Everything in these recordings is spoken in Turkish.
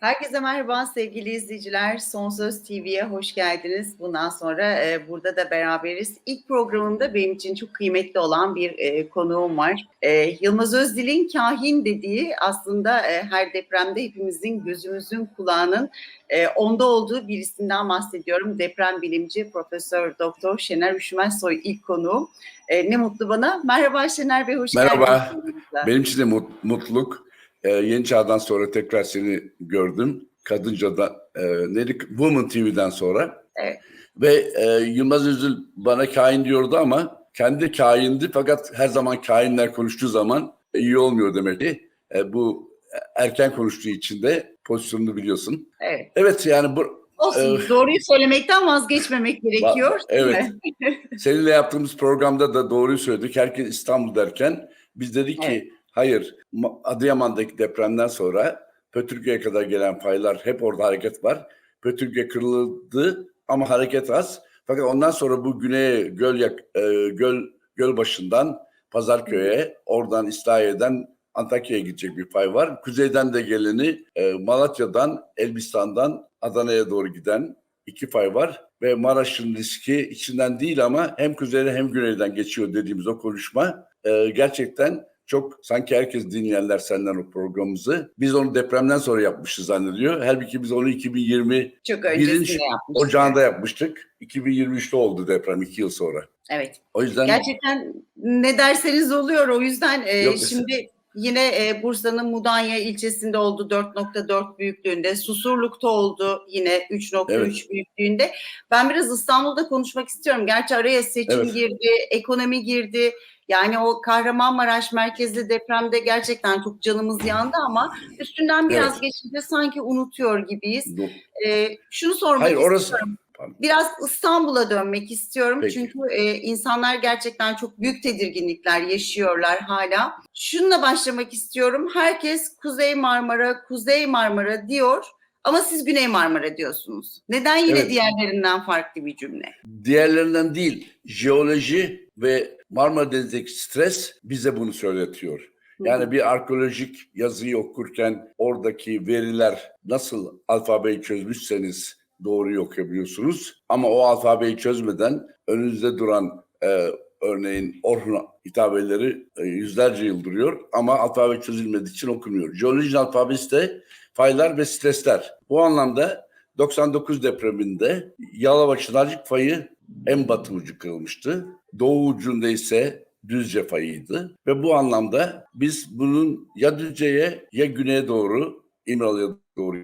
Herkese merhaba sevgili izleyiciler. Son Söz TV'ye hoş geldiniz. Bundan sonra e, burada da beraberiz. İlk programımda benim için çok kıymetli olan bir e, konuğum var. E, Yılmaz Özdil'in kahin dediği aslında e, her depremde hepimizin gözümüzün kulağının e, onda olduğu birisinden bahsediyorum. Deprem bilimci Profesör Doktor Şener Üşümezsoy ilk konuğum. E, ne mutlu bana. Merhaba Şener Bey, hoş Merhaba. geldiniz. Benim için de mut- mutluluk. Ee, Yeni Çağ'dan sonra tekrar seni gördüm. Kadınca'da, e, nedik? Woman TV'den sonra. Evet. Ve e, Yılmaz Üzül bana kain diyordu ama kendi kaindi fakat her zaman kainler konuştuğu zaman iyi olmuyor demek ki. E, bu erken konuştuğu için de pozisyonunu biliyorsun. Evet. Evet yani bu Olsun, Ee, doğruyu söylemekten vazgeçmemek gerekiyor. Evet. Seninle yaptığımız programda da doğruyu söyledik. Herkes İstanbul derken biz dedik ki Evet. Hayır Ma- Adıyaman'daki depremden sonra Pötürge'ye kadar gelen paylar hep orada hareket var. Pötürge kırıldı ama hareket az. Fakat ondan sonra bu güneye göl yak, e, göl göl başından Pazarköy'e, oradan İslahiye'den Antakya'ya gidecek bir pay var. Kuzeyden de geleni e, Malatya'dan, Elbistan'dan Adana'ya doğru giden iki fay var ve Maraş'ın riski içinden değil ama hem kuzeyden hem güneyden geçiyor dediğimiz o konuşma e, gerçekten çok sanki herkes dinleyenler senden o programımızı. Biz onu depremden sonra yapmışız zannediyor. Halbuki biz onu 2020 Çok öncesinde yapmıştık. ocağında yapmıştık. 2023'te oldu deprem iki yıl sonra. Evet. O yüzden Gerçekten ne derseniz oluyor. O yüzden e, Yok, şimdi yine e, Bursa'nın Mudanya ilçesinde oldu 4.4 büyüklüğünde. Susurluk'ta oldu yine 3.3 Evet. büyüklüğünde. Ben biraz İstanbul'da konuşmak istiyorum. Gerçi araya seçim Evet. girdi, ekonomi girdi. Yani o Kahramanmaraş merkezli depremde gerçekten çok canımız yandı ama üstünden biraz Evet. geçince sanki unutuyor gibiyiz. bu- E, şunu sormak hayır orası istiyorum. Pardon. Biraz İstanbul'a dönmek istiyorum Peki. çünkü e, insanlar gerçekten çok büyük tedirginlikler yaşıyorlar hala. Şununla başlamak istiyorum. Herkes Kuzey Marmara, Kuzey Marmara diyor ama siz Güney Marmara diyorsunuz. Neden yine Evet. diğerlerinden farklı bir cümle? diğerlerinden değil jeoloji ve Marmara Denizi'ndeki stres bize bunu söyletiyor. Yani bir arkeolojik yazıyı okurken oradaki veriler nasıl alfabeyi çözmüşseniz doğruyu okuyabiliyorsunuz. Ama o alfabeyi çözmeden önünüzde duran e, örneğin Orhun hitabeleri e, yüzlerce yıl duruyor ama alfabe çözülmediği için okunuyor. Jeolojinin alfabesi de faylar ve stresler. Bu anlamda 99 depreminde Yalova Çınarcık fayı en batı ucu kırılmıştı. Doğu ucunda ise Düzce fayıydı. Ve bu anlamda biz bunun ya Düzce'ye ya güneye doğru İmralı'ya doğru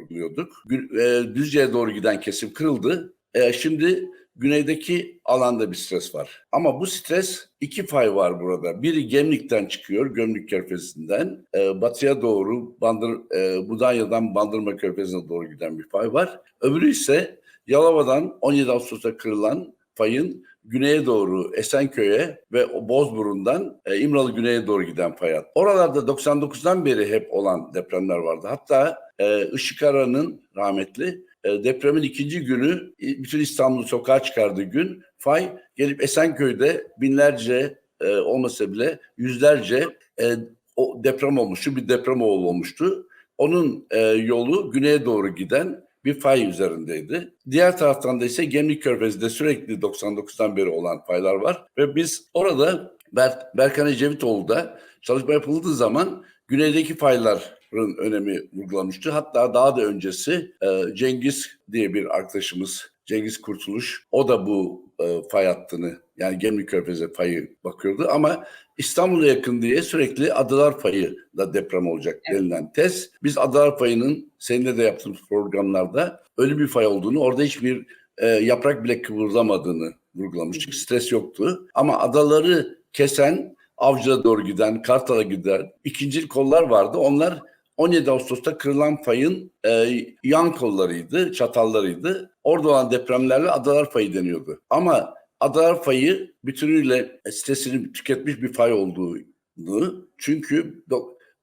vurguluyorduk. Gü- e, Düzce'ye doğru giden kesim kırıldı. E, şimdi güneydeki alanda bir stres var. Ama bu stres iki fay var burada. Biri Gemlik'ten çıkıyor, Gömlük Körfezi'nden. E, batıya doğru Bandır, e, Budanya'dan Bandırma Körfezi'ne doğru giden bir fay var. Öbürü ise Yalova'dan 17 Ağustos'ta kırılan fayın güneye doğru Esenköy'e ve Bozburun'dan e, İmralı güneye doğru giden fay hat. Oralarda 99'dan beri hep olan depremler vardı. Hatta e, Işık Ara'nın rahmetli e, depremin ikinci günü e, bütün İstanbul'u sokağa çıkardığı gün fay gelip Esenköy'de binlerce e, olmasa bile yüzlerce e, o deprem olmuştu. Bir deprem olmuştu. Onun yolu güneye doğru giden bir fay üzerindeydi. Diğer taraftan da ise Gemlik Körfezi'de sürekli 99'dan beri olan faylar var. Ve biz orada Ber Berkan Ecevitoğlu'da çalışma yapıldığı zaman güneydeki fayların önemi vurgulanmıştı. Hatta daha da öncesi e, Cengiz diye bir arkadaşımız Cengiz Kurtuluş o da bu e, fay hattını yani Gemlik Körfezi fayı bakıyordu ama İstanbul'a yakın diye sürekli Adalar Fayı da deprem olacak denilen tez. Biz Adalar Fayı'nın seninle de yaptığımız programlarda ölü bir fay olduğunu, orada hiçbir e, yaprak bile kıvırdamadığını vurgulamıştık. Stres yoktu. Ama adaları kesen, Avcı'ya doğru giden, Kartal'a giden ikincil kollar vardı. Onlar 17 Ağustos'ta kırılan fayın e, yan kollarıydı, çatallarıydı. Orada olan depremlerle Adalar Fayı deniyordu. Ama Adalar Fayı bütünüyle stresini tüketmiş bir fay olduğunu çünkü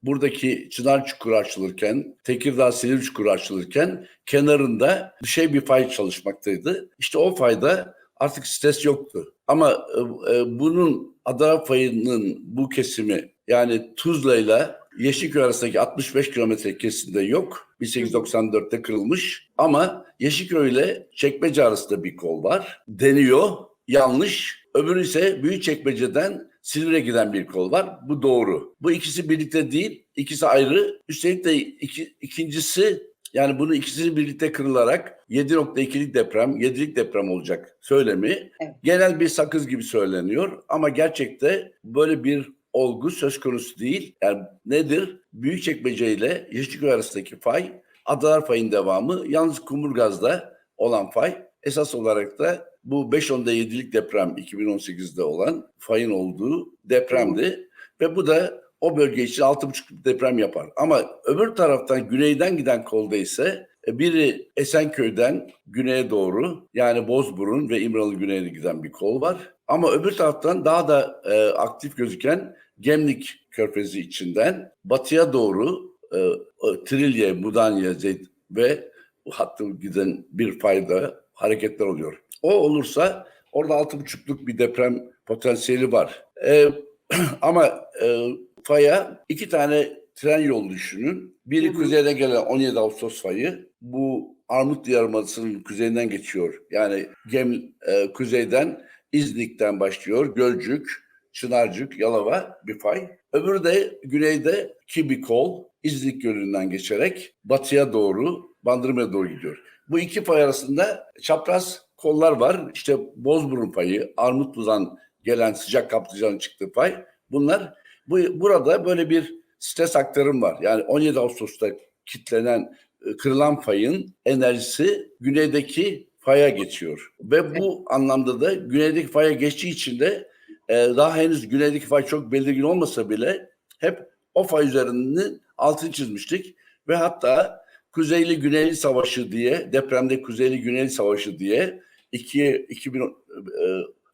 buradaki Çınar Çukuru açılırken, Tekirdağ Silivri Çukuru açılırken kenarında şey bir fay çalışmaktaydı. İşte o fayda artık stres yoktu. Ama e, e, bunun Adana fayının bu kesimi yani Tuzla ile Yeşilköy arasındaki 65 kilometre kesimde yok. 1894'te kırılmış ama Yeşilköy ile Çekmece arasında bir kol var. Deniyor. Yanlış. Öbürü ise Büyükçekmece'den Silivri'ye giden bir kol var. Bu doğru. Bu ikisi birlikte değil. ikisi ayrı. Üstelik de iki, ikincisi yani bunu ikisini birlikte kırılarak 7.2'lik deprem, 7'lik deprem olacak söylemi Evet. genel bir sakız gibi söyleniyor ama gerçekte böyle bir olgu söz konusu değil. Yani nedir? Büyükçekmece ile Yeşilköy arasındaki fay, Adalar Fay'ın devamı. Yalnız Kumurgaz'da olan fay esas olarak da bu 5.10'da 7'lik deprem 2018'de olan fayın olduğu depremdi. Ve bu da o bölge için 6.5 deprem yapar. Ama öbür taraftan güneyden giden kolda ise e, biri Esenköy'den güneye doğru yani Bozburun ve İmralı güneyine giden bir kol var. Ama öbür taraftan daha da e, aktif gözüken Gemlik Körfezi içinden batıya doğru e, e, Trilye, Mudanya, Zeyt ve hattı giden bir fayda hareketler oluyor. O olursa orada altı buçukluk bir deprem potansiyeli var. E, ama e, faya iki tane tren yolu düşünün. Biri kuzeyden gelen 17 Ağustos fayı. Bu Armut Yarımadası'nın kuzeyinden geçiyor. Yani Gem e, kuzeyden İznik'ten başlıyor. Gölcük, Çınarcık, Yalova bir fay. Öbürü de güneyde Kibikol, İznik Gölü'nden geçerek batıya doğru, Bandırma'ya doğru gidiyor. Bu iki fay arasında çapraz kollar var. İşte Bozburun payı, Armutlu'dan gelen sıcak kaplıcanın çıktığı pay. Bunlar bu burada böyle bir stres aktarım var. Yani 17 Ağustos'ta kitlenen e, kırılan fayın enerjisi güneydeki faya geçiyor. Ve bu anlamda da güneydeki faya geçtiği için de daha henüz güneydeki fay çok belirgin olmasa bile hep o fay üzerinin altını çizmiştik. Ve hatta Kuzeyli Güneyli Savaşı diye depremde Kuzeyli Güneyli Savaşı diye ikiye 2000 e,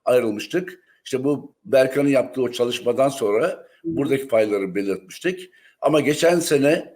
ayrılmıştık. İşte bu Berkan'ın yaptığı o çalışmadan sonra buradaki payları belirtmiştik. Ama geçen sene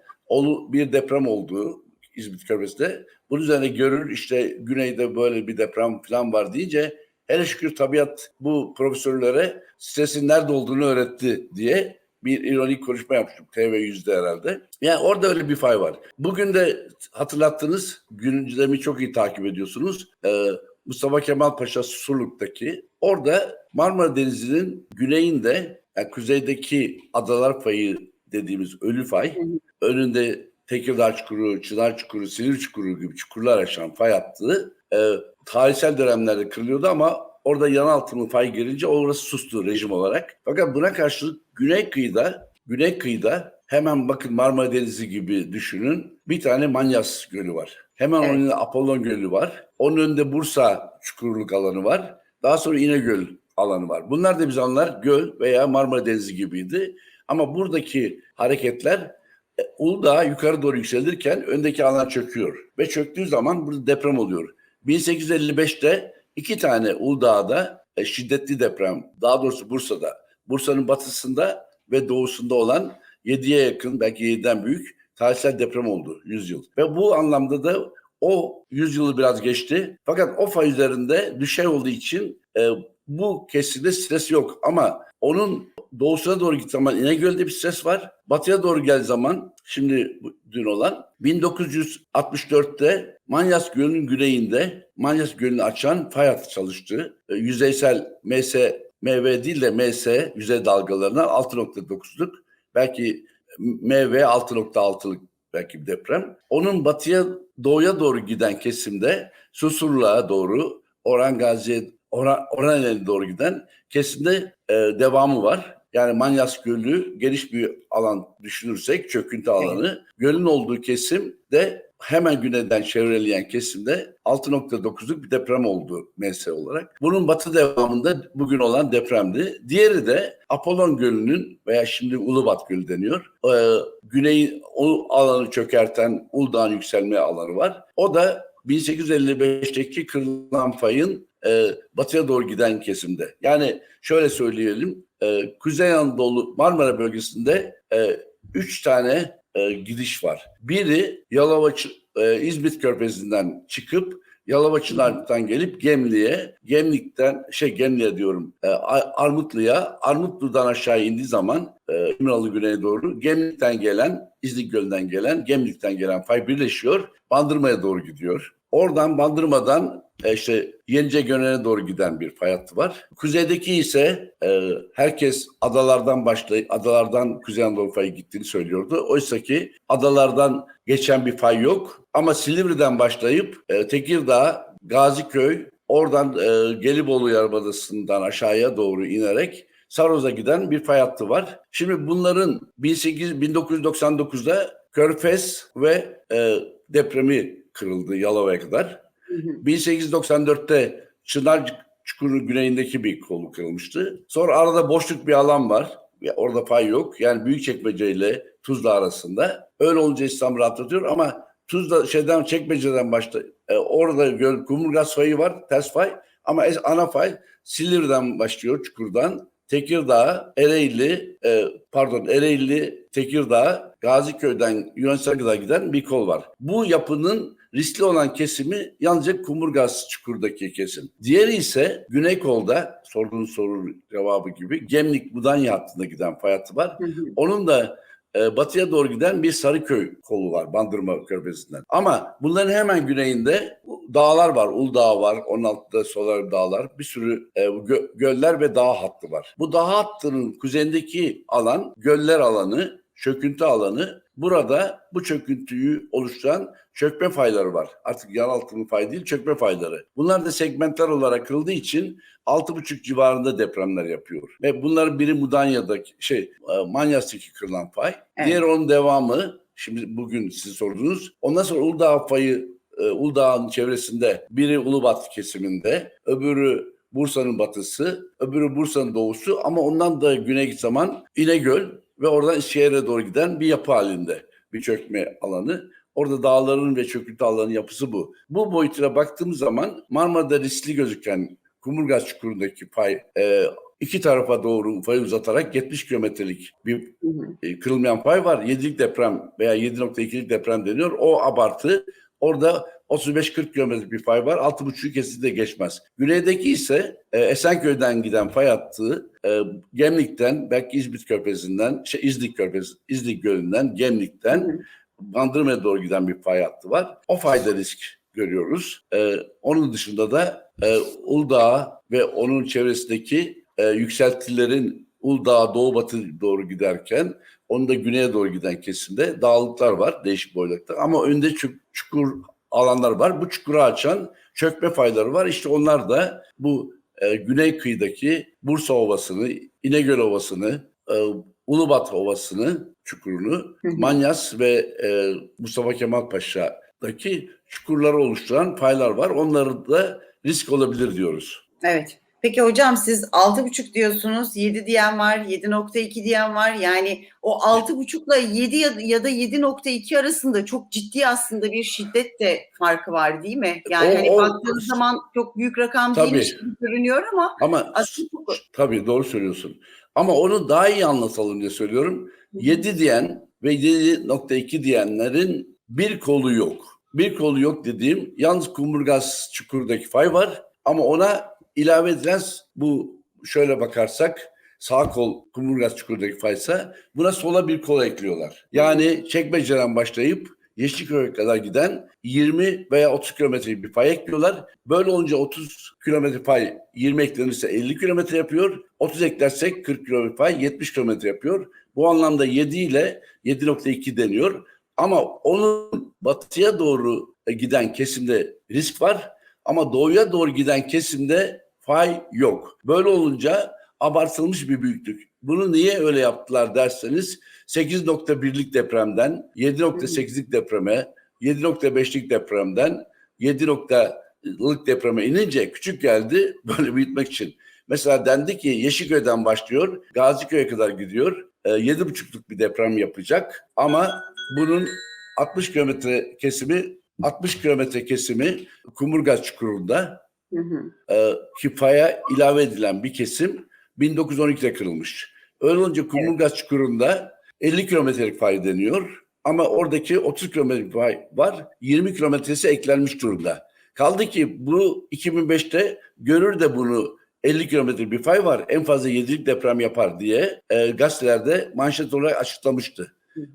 bir deprem oldu İzmit Körfezi'de. Bunun üzerine görür işte güneyde böyle bir deprem falan var deyince hele şükür tabiat bu profesörlere stresin nerede olduğunu öğretti diye bir ironik konuşma yapmıştım TV100'de herhalde. Yani orada öyle bir fay var. Bugün de hatırlattınız gündemi çok iyi takip ediyorsunuz. Ee, Mustafa Kemal Paşa Susurluk'taki orada Marmara Denizi'nin güneyinde yani kuzeydeki adalar fayı dediğimiz ölü fay önünde Tekirdağ Çukuru, Çınar Çukuru, Silivri Çukuru gibi çukurlar aşan fay hattı e, tarihsel dönemlerde kırılıyordu ama orada yan altının fay girince orası sustu rejim olarak. Fakat buna karşılık güney kıyıda, güney kıyıda hemen bakın Marmara Denizi gibi düşünün bir tane Manyas Gölü var. Hemen Evet. onun önünde Apollon Gölü var. Onun önünde Bursa Çukurluk alanı var. Daha sonra İnegöl alanı var. Bunlar da bir zamanlar göl veya Marmara Denizi gibiydi. Ama buradaki hareketler e, Uludağ yukarı doğru yükselirken öndeki alan çöküyor. Ve çöktüğü zaman burada deprem oluyor. 1855'te iki tane Uludağ'da e, şiddetli deprem, daha doğrusu Bursa'da, Bursa'nın batısında ve doğusunda olan 7'ye yakın, belki 7'den büyük tarihsel deprem oldu 100 yıl. Ve bu anlamda da o 100 yılı biraz geçti. Fakat o fay üzerinde düşey olduğu için e, bu kesimde stres yok. Ama onun doğusuna doğru gittiği zaman İnegöl'de bir stres var. Batıya doğru gel zaman şimdi dün olan 1964'te Manyas Gölü'nün güneyinde Manyas Gölü'nü açan fay hattı çalıştı. E, yüzeysel MS, MV değil de MS yüzey dalgalarına 6.9'luk belki MV 6.6'lık belki bir deprem. Onun batıya doğuya doğru giden kesimde Susurluğa doğru Orhan Gazi'ye Orhan, doğru giden kesimde e, devamı var. Yani Manyas Gölü geniş bir alan düşünürsek çöküntü alanı. Gölün olduğu kesim de hemen güneyden çevreleyen kesimde 6.9'luk bir deprem oldu MS olarak. Bunun batı devamında bugün olan depremdi. Diğeri de Apollon Gölü'nün veya şimdi Ulubat Gölü deniyor. Ee, güney o alanı çökerten Uludağ'ın yükselme alanı var. O da 1855'teki kırılan fayın e, batıya doğru giden kesimde. Yani şöyle söyleyelim, e, Kuzey Anadolu Marmara bölgesinde e, üç tane e, gidiş var. Biri Yalova, e, İzmit Körfezi'nden çıkıp Yalavaçılar'dan gelip Gemli'ye, Gemlik'ten şey Gemli'ye diyorum e, Ar- Armutlu'ya, Armutlu'dan aşağı indiği zaman e, İmralı güneye doğru Gemlik'ten gelen, İznik Gölü'nden gelen, Gemlik'ten gelen fay birleşiyor. Bandırma'ya doğru gidiyor. Oradan Bandırma'dan e, işte Yenice Gönen'e doğru giden bir fay hattı var. Kuzeydeki ise e, herkes adalardan başlayıp adalardan Kuzey Anadolu fayı gittiğini söylüyordu. Oysa ki adalardan geçen bir fay yok. Ama Silivri'den başlayıp e, Tekirdağ, Gaziköy, oradan e, Gelibolu Yarımadası'ndan aşağıya doğru inerek Saroz'a giden bir fay hattı var. Şimdi bunların 18, 1999'da Körfez ve e, depremi kırıldı Yalova'ya kadar. Hı hı. 1894'te Çınar Çukuru'nun güneyindeki bir kolu kırılmıştı. Sonra arada boşluk bir alan var. Orada pay yok. Yani Büyükçekmece ile Tuzla arasında. Öyle olunca İslam rahatlatıyor ama Tuzla şeyden Çekmece'den başta e, orada göl, Kumurgaz fayı var, ters fay. Ama es- ana fay Silivri'den başlıyor Çukur'dan. Tekirdağ, Ereğli, e, pardon Ereğli, Tekirdağ, Gaziköy'den Yunanistan'a kadar giden bir kol var. Bu yapının riskli olan kesimi yalnızca Kumurgaz Çukur'daki kesim. Diğeri ise Güney Kol'da sorduğun soru cevabı gibi Gemlik Mudanya hattında giden fay hattı var. Hı hı. Onun da e, batıya doğru giden bir Sarıköy kolu var Bandırma Körfezi'nden. Ama bunların hemen güneyinde dağlar var. Uludağ var. Onun altında Solar Dağlar. Bir sürü e, gö- göller ve dağ hattı var. Bu dağ hattının kuzeyindeki alan göller alanı, çöküntü alanı. Burada bu çöküntüyü oluşturan çökme fayları var. Artık yer altının fay değil, çökme fayları. Bunlar da segmentler olarak kırıldığı için 6,5 civarında depremler yapıyor. Ve bunların biri Mudanya'daki şey e, Manyas'taki kırılan fay. Evet. Diğer onun devamı şimdi bugün siz sordunuz. Ondan sonra Uludağ fayı e, Uludağ'ın çevresinde biri Ulubat kesiminde, öbürü Bursa'nın batısı, öbürü Bursa'nın doğusu ama ondan da güney zaman İnegöl ve oradan Eskişehir'e doğru giden bir yapı halinde bir çökme alanı. Orada dağların ve çöküntü alanının yapısı bu. Bu boyutuna baktığımız zaman Marmara'da riskli gözüken Kumurgaz Çukuru'ndaki pay e, iki tarafa doğru fayı uzatarak 70 kilometrelik bir e, kırılmayan pay var. 7'lik deprem veya 7.2'lik deprem deniyor. O abartı. Orada 35-40 kilometrelik bir fay var. 6.5'ü kesinlikle geçmez. Güneydeki ise e, Esenköy'den giden fay hattı e, Gemlik'ten, belki İzmit Körfezi'nden, şey, İznik Körfezi, İznik Gölü'nden, Gemlik'ten. Bandırma'ya doğru giden bir fay hattı var. O fayda risk görüyoruz. E, onun dışında da e, Uludağ ve onun çevresindeki e, yükseltilerin Uludağ doğu batı doğru giderken onun da güneye doğru giden kesimde dağlıklar var değişik boyutlarda ama önde çuk- çukur alanlar var. Bu çukuru açan çökme fayları var. İşte onlar da bu e, güney kıyıdaki Bursa Ovası'nı, İnegöl Ovası'nı, e, Ulubat Ovası'nı, çukurunu. Manyas ve e, Mustafa Kemal Paşa'daki çukurları oluşturan faylar var. Onları da risk olabilir diyoruz. Evet. Peki hocam siz 6,5 diyorsunuz, 7 diyen var, 7.2 diyen var. Yani o 6,5 ile 7 ya da 7.2 arasında çok ciddi aslında bir şiddet de farkı var değil mi? Yani O- hani o- baktığınız zaman çok büyük rakam Tabii. değilmiş gibi görünüyor ama Ama aslında çok... tabii doğru söylüyorsun. Ama onu daha iyi anlatalım diye söylüyorum. 7 diyen ve 7.2 diyenlerin bir kolu yok. Bir kolu yok dediğim yalnız Kumburgaz Çukur'daki fay var ama ona ilave edilen bu şöyle bakarsak sağ kol Kumburgaz Çukur'daki faysa buna sola bir kol ekliyorlar. Yani Çekmece'den başlayıp Yeşilköy'e kadar giden 20 veya 30 kilometrelik bir fay ekliyorlar. Böyle olunca 30 kilometre pay 20 eklenirse 50 kilometre yapıyor. 30 eklersek 40 kilometre pay 70 kilometre yapıyor. Bu anlamda 7 ile 7.2 deniyor. Ama onun batıya doğru giden kesimde risk var. Ama doğuya doğru giden kesimde fay yok. Böyle olunca abartılmış bir büyüklük. Bunu niye öyle yaptılar derseniz 8.1'lik depremden 7.8'lik depreme, 7.5'lik depremden 7.lık depreme inince küçük geldi böyle büyütmek için. Mesela dendi ki Yeşilköy'den başlıyor, Gaziköy'e kadar gidiyor. E, 7.5'luk bir deprem yapacak ama bunun 60 kilometre kesimi 60 kilometre kesimi Kumurgaz Çukuru'nda Hı hı. e, kifaya ilave edilen bir kesim 1912'de kırılmış. Öyle olunca Kumurgaz Çukuru'nda 50 kilometrelik fay deniyor ama oradaki 30 kilometrelik fay var. 20 kilometresi eklenmiş durumda. Kaldı ki bu 2005'te görür de bunu 50 kilometre bir fay var en fazla 7'lik deprem yapar diye e, gazetelerde manşet olarak açıklamıştı.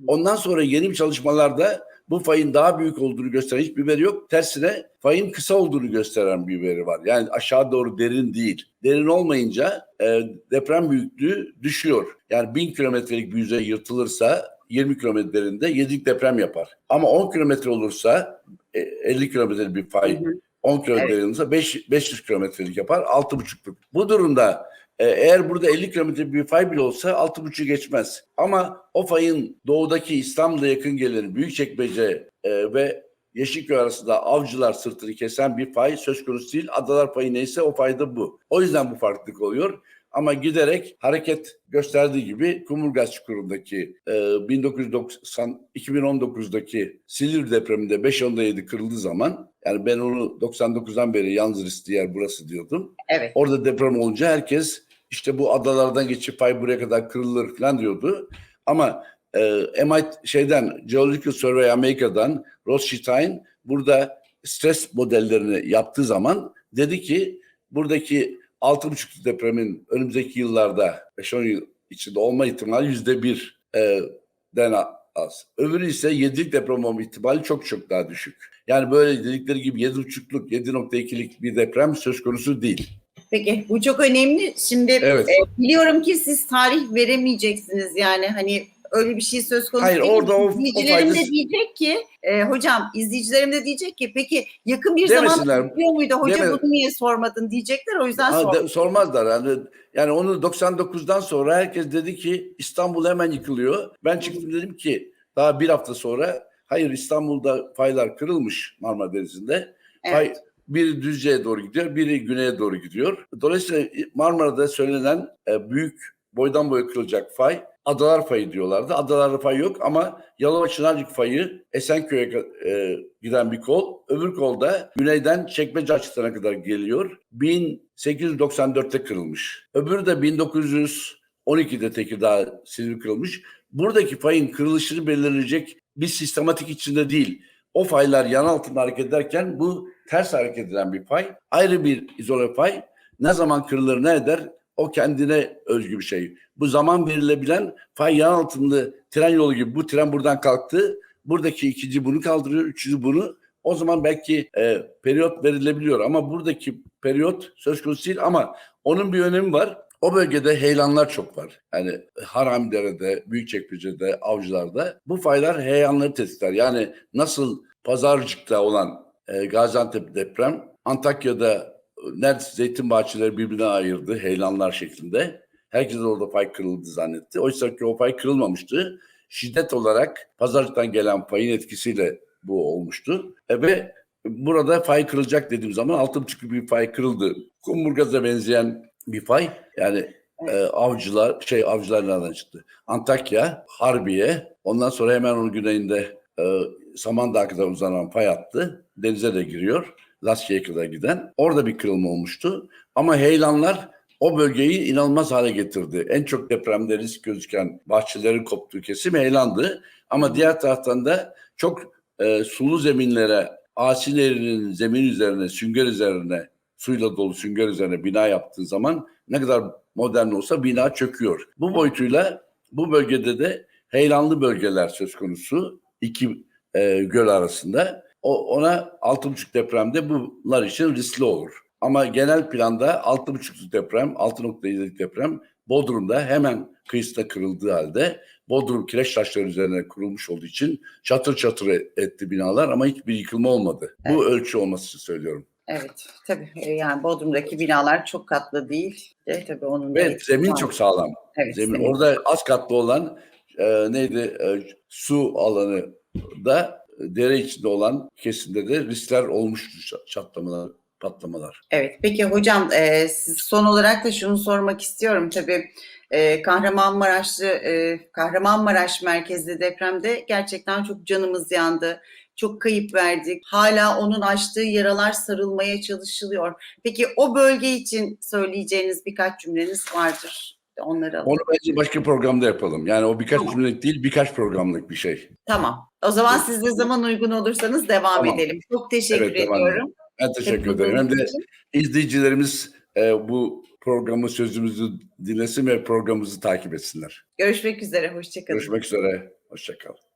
Ondan sonra yeni çalışmalarda bu fayın daha büyük olduğunu gösteren hiçbir veri yok. Tersine fayın kısa olduğunu gösteren bir veri var. Yani aşağı doğru derin değil. Derin olmayınca e, deprem büyüklüğü düşüyor. Yani 1000 kilometrelik bir yüzey yırtılırsa 20 kilometre derinde 7'lik deprem yapar. Ama 10 kilometre olursa e, 50 kilometrelik bir fay Hı hı. 10 kilometre Evet. derinliğinde 5, 500 kilometrelik yapar 6,5'luk. Bu durumda e, eğer burada 50 kilometre bir fay bile olsa 6,5'u geçmez. Ama o fayın doğudaki İstanbul'a yakın gelen Büyükçekmece e, ve Yeşilköy arasında avcılar sırtını kesen bir fay söz konusu değil. Adalar payı neyse o fayda bu. O yüzden bu farklılık oluyor. Ama giderek hareket gösterdiği gibi Kumurgaz Çukuru'ndaki e, 1990 2019'daki Silivri depreminde 5.10'da 7 kırıldığı zaman yani ben onu 99'dan beri yalnız riskli yer burası diyordum. Evet. Orada deprem olunca herkes işte bu adalardan geçip fay buraya kadar kırılır falan diyordu. Ama e, MIT şeyden Geological Survey Amerika'dan Rothschild burada stres modellerini yaptığı zaman dedi ki buradaki 6,5 depremin önümüzdeki yıllarda 5-10 yıl içinde olma ihtimali yüzde bir e, az. Öbürü ise 7'lik deprem olma ihtimali çok çok daha düşük. Yani böyle dedikleri gibi 7,5'luk 7.2'lik bir deprem söz konusu değil. Peki bu çok önemli. Şimdi Evet. e, biliyorum ki siz tarih veremeyeceksiniz yani hani öyle bir şey söz konusu Hayır, değil. orada o- o İzleyicilerim de diyecek ki e, hocam izleyicilerim de diyecek ki peki yakın bir zaman Demesinler. biliyor muydu hoca Deme- bunu niye sormadın diyecekler o yüzden Ha, de- sormazlar yani. Yani onu 99'dan sonra herkes dedi ki İstanbul hemen yıkılıyor. Ben çıktım dedim ki daha bir hafta sonra hayır İstanbul'da faylar kırılmış Marmara Denizi'nde. Fay Evet. Biri Düzce'ye doğru gidiyor, biri güneye doğru gidiyor. Dolayısıyla Marmara'da söylenen e, büyük boydan boya kırılacak fay Adalar fayı diyorlardı. Adalarda fay yok ama Yalova Çınarcık fayı Esenköy'e e, giden bir kol. Öbür kolda güneyden Çekmece açıklarına kadar geliyor. 1894'te kırılmış. Öbürü de 1912'de Tekirdağ Silivri kırılmış. Buradaki fayın kırılışını belirleyecek bir sistematik içinde değil. O faylar yan altında hareket ederken bu ters hareket eden bir fay. Ayrı bir izole fay. Ne zaman kırılır ne eder o kendine özgü bir şey. Bu zaman verilebilen fay yan altında tren yolu gibi bu tren buradan kalktı. Buradaki ikinci bunu kaldırıyor, üçüncü bunu. O zaman belki e, periyot verilebiliyor ama buradaki periyot söz konusu değil ama onun bir önemi var. O bölgede heyelanlar çok var. Yani Haramidere'de, Büyükçekmece'de, Avcılar'da bu faylar heyelanları tetikler. Yani nasıl Pazarcık'ta olan e, Gaziantep deprem, Antakya'da e, neredeyse zeytin bahçeleri birbirine ayırdı heyelanlar şeklinde. Herkes orada fay kırıldı zannetti. Oysa ki o fay kırılmamıştı. Şiddet olarak Pazarcık'tan gelen fayın etkisiyle bu olmuştu. E, ve burada fay kırılacak dediğim zaman altı buçuk bir fay kırıldı. Kumburgaz'a benzeyen bir fay. Yani e, avcılar, şey avcılar nereden çıktı? Antakya, Harbiye, ondan sonra hemen onun güneyinde e, Samandağ'a kadar uzanan fay hattı. Denize de giriyor. Laskiye'ye kadar giden. Orada bir kırılma olmuştu. Ama heyelanlar o bölgeyi inanılmaz hale getirdi. En çok depremde risk gözüken bahçelerin koptuğu kesim heyelandı. Ama diğer taraftan da çok e, sulu zeminlere, Asi zemin üzerine, sünger üzerine, suyla dolu sünger üzerine bina yaptığı zaman ne kadar modern olsa bina çöküyor. Bu boyutuyla bu bölgede de heyelanlı bölgeler söz konusu iki e, göl arasında. O, ona 6,5 depremde bunlar için riskli olur. Ama genel planda 6,5'luk deprem, 6.7'lik deprem Bodrum'da hemen kıyısında kırıldığı halde Bodrum kireç taşları üzerine kurulmuş olduğu için çatır çatır etti binalar ama hiçbir yıkılma olmadı. Bu ölçü olması için söylüyorum. Evet tabii E, yani Bodrum'daki binalar çok katlı değil. De, tabii onun Ve zemin var. çok sağlam. evet, Zemin. zemin. Orada az katlı olan e, neydi e, su alanı da e, dere içinde olan kesimde de riskler olmuştu ça- çatlamalar, patlamalar. Evet, peki hocam e, son olarak da şunu sormak istiyorum. Tabii e, Kahramanmaraşlı, e, Kahramanmaraş merkezli depremde gerçekten çok canımız yandı. Çok kayıp verdik. Hala onun açtığı yaralar sarılmaya çalışılıyor. Peki o bölge için söyleyeceğiniz birkaç cümleniz vardır onları alalım. Onu bence başka programda yapalım. Yani o birkaç tamam. cümlelik değil birkaç programlık bir şey. Tamam. O zaman evet. siz de zaman uygun olursanız devam tamam. edelim. Çok teşekkür evet, ediyorum. Tamam. Ben teşekkür ederim. Hem de izleyicilerimiz e, bu programı sözümüzü dinlesin ve programımızı takip etsinler. Görüşmek üzere. Hoşçakalın. Görüşmek üzere. Hoşçakalın.